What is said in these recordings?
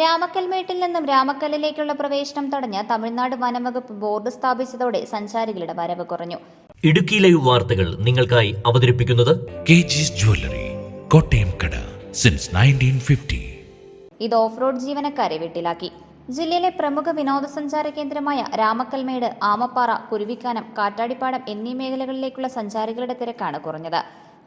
രാമക്കൽമേട്ടിൽ നിന്നും രാമക്കല്ലിലേക്കുള്ള പ്രവേശനം തടഞ്ഞ തമിഴ്നാട് വനംവകുപ്പ് ബോർഡ് സ്ഥാപിച്ചതോടെ സഞ്ചാരികളുടെ വരവ് കുറഞ്ഞു. ഇടുക്കി ലൈവ് വാർത്തകൾ നിങ്ങൾക്കായി അവതരിപ്പിക്കുന്നത് കെ ജിസ് ജ്വല്ലറി കോട്ടയം കട സിൻസ് നയന്റീൻ ഫിഫ്റ്റി ഇത് ഓഫ് റോഡ് ജീവനക്കാരെ വീട്ടിലാക്കി. ജില്ലയിലെ പ്രമുഖ വിനോദസഞ്ചാര കേന്ദ്രമായ രാമക്കൽമേട് ആമപ്പാറ കുരുവിക്കാനം കാറ്റാടിപ്പാടം എന്നീ മേഖലകളിലേക്കുള്ള സഞ്ചാരികളുടെ തിരക്കാണ് കുറഞ്ഞത്.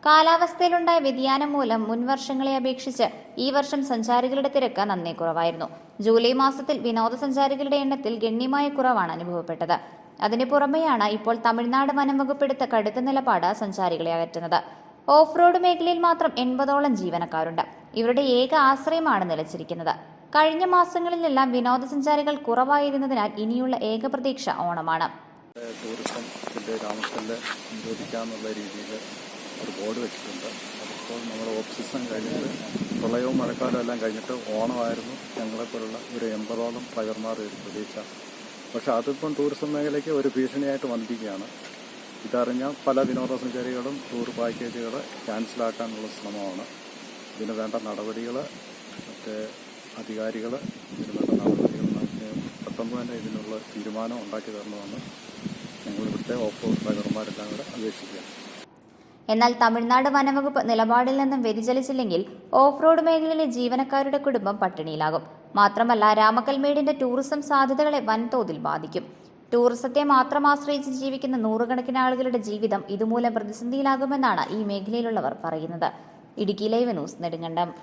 കാലാവസ്ഥയിലുണ്ടായ വ്യതിയാനം മൂലം മുൻവർഷങ്ങളെ അപേക്ഷിച്ച് ഈ വർഷം സഞ്ചാരികളുടെ തിരക്ക് നന്നേ കുറവായിരുന്നു. ജൂലൈ മാസത്തിൽ വിനോദസഞ്ചാരികളുടെ എണ്ണത്തിൽ ഗണ്യമായ കുറവാണ് അനുഭവപ്പെട്ടത്. അതിന് പുറമെയാണ് ഇപ്പോൾ തമിഴ്നാട് വനം വകുപ്പെടുത്ത കടുത്ത നിലപാട് സഞ്ചാരികളെ അകറ്റുന്നത്. ഓഫ് റോഡ് മേഖലയിൽ മാത്രം എൺപതോളം ജീവനക്കാരുണ്ട്. ഇവരുടെ ഏക ആശ്രയമാണ് നിലച്ചിരിക്കുന്നത്. കഴിഞ്ഞ മാസങ്ങളിലെല്ലാം വിനോദസഞ്ചാരികൾ കുറവായിരുന്നതിനാൽ ഇനിയുള്ള ഏക പ്രതീക്ഷ ഓണമാണ്. താമസത്തിൽ രീതിയിൽ ഒരു ബോർഡ് വെച്ചിട്ടുണ്ട്. അതിപ്പോൾ നമ്മൾ ഓഫ് സീസൺ കഴിഞ്ഞിട്ട് പ്രളയവും മഴക്കാലവും എല്ലാം കഴിഞ്ഞിട്ട് ഓണമായിരുന്നു. ഞങ്ങളെപ്പോലുള്ള ഒരു എൺപതോളം ഡ്രൈവർമാർ ഒരു പ്രതീക്ഷ. പക്ഷെ അതിപ്പം ടൂറിസം മേഖലയ്ക്ക് ഒരു ഭീഷണിയായിട്ട് വന്നിരിക്കുകയാണ്. ഇതറിഞ്ഞ പല വിനോദസഞ്ചാരികളും ടൂർ പാക്കേജുകൾ ക്യാൻസലാക്കാനുള്ള ശ്രമമാണ്. ഇതിന് വേണ്ട നടപടികൾ മറ്റേ അധികാരികൾ ഇതിന് വേണ്ട നടപടികൾ പെട്ടെന്ന് തന്നെ ഇതിനുള്ള തീരുമാനം ഉണ്ടാക്കി തരണമെന്ന് ഞങ്ങൾ ഇവിടുത്തെ ഓഫ് ഡ്രൈവർമാരെല്ലാം കൂടെ അപേക്ഷിക്കുകയാണ്. എന്നാൽ തമിഴ്നാട് വനംവകുപ്പ് നിലപാടിൽ നിന്നും വ്യതിചലിച്ചില്ലെങ്കിൽ ഓഫ് റോഡ് മേഖലയിലെ ജീവനക്കാരുടെ കുടുംബം പട്ടിണിയിലാകും. മാത്രമല്ല രാമക്കൽമേടിന്റെ ടൂറിസം സാധ്യതകളെ വൻതോതിൽ ബാധിക്കും. ടൂറിസത്തെ മാത്രം ആശ്രയിച്ച് ജീവിക്കുന്ന നൂറുകണക്കിന് ആളുകളുടെ ജീവിതം ഇതുമൂലം പ്രതിസന്ധിയിലാകുമെന്നാണ് ഈ മേഖലയിലുള്ളവർ പറയുന്നത്. Idukki live news Nedumkandam.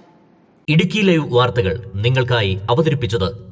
Idukki live വാർത്തകൾ നിങ്ങൾക്കായി അവതരിപ്പിച്ചത്